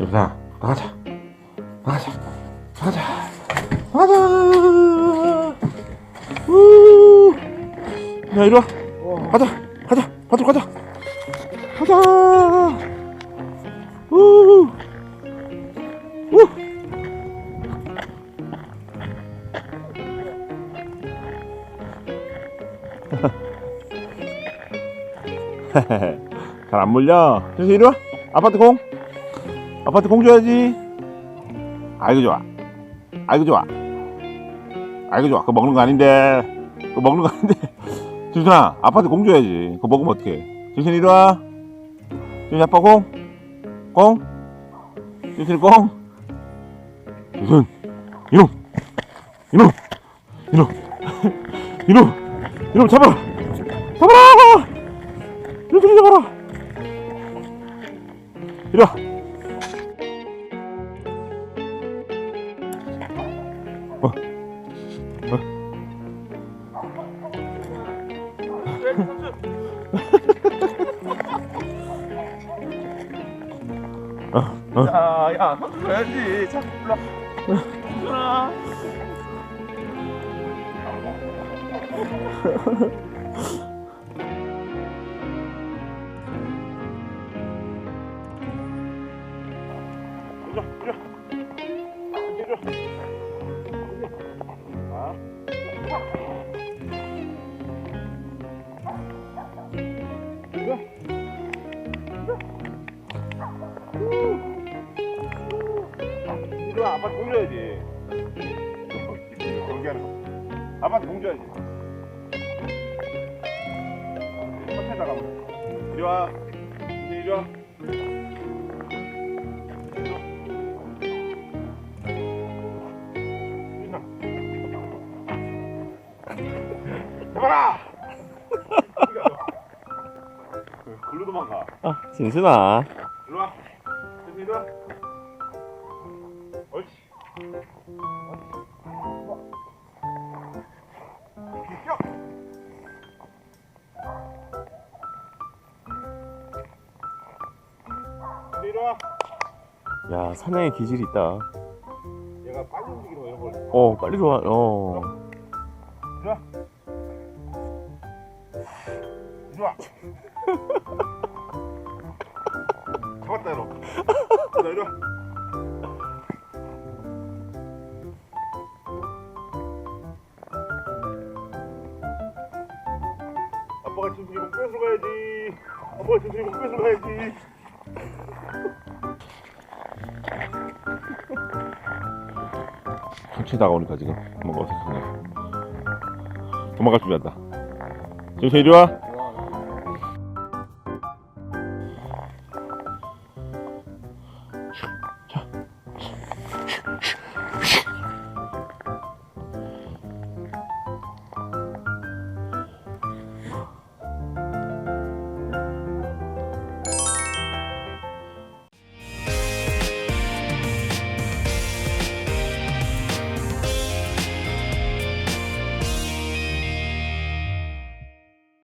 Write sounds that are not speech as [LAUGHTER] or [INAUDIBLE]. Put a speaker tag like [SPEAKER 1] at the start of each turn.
[SPEAKER 1] 지금 나 나가자. 나가자. 나가자. 나가자. 우야 이리와. 가자. 가자. 가자 가자. 가자. 우우. [LAUGHS] 잘안 물려. 준수 이리와. 아파트 공. 아파트 공 줘야지. 아이고 좋아. 아이고 좋아. 아이고 좋아. 그거 먹는 거 아닌데. 그거 먹는 거 아닌데. [LAUGHS] 준순아, 아파트 공 줘야지. 그거 먹으면 어떡해. 준순 이리 와. 준순 아빠 공. 공. 준순 공. 준순. 이놈. 이놈. 이놈. [LAUGHS] 이놈. 이놈 잡아라. 잡아라. 이놈 잡아라. 이리 와.
[SPEAKER 2] 야, 야, 선수 줘야지. 자, 일로 와. 선수나.
[SPEAKER 1] 이리 와, 이리 와. 이리 와. 아. 와, 아빠한테 공줘야지. 경기하는 거. 공줘야지. 앞에 나가봐. 이리 와. 이리 와. 해봐라! 글로 도망가.
[SPEAKER 2] 아, 진순아.
[SPEAKER 1] 일로 와. 와. 옳지. 와.
[SPEAKER 2] 야, 사냥의 기질이 있다.
[SPEAKER 1] 얘가 빨리 움직이는 거 이런 걸.
[SPEAKER 2] 어, 빨리 좋아. 어.
[SPEAKER 1] 이리 와. [LAUGHS] 잡았다 이러. 자, 이리 와. 아빠가 준순이 공 뺏으러 가야지. 아빠가 준순이 공 뺏으러 가야지. 천천히 다가오니까 지금 뭔가 어색하네. 도망갈 준비한다. 준수 이리 와.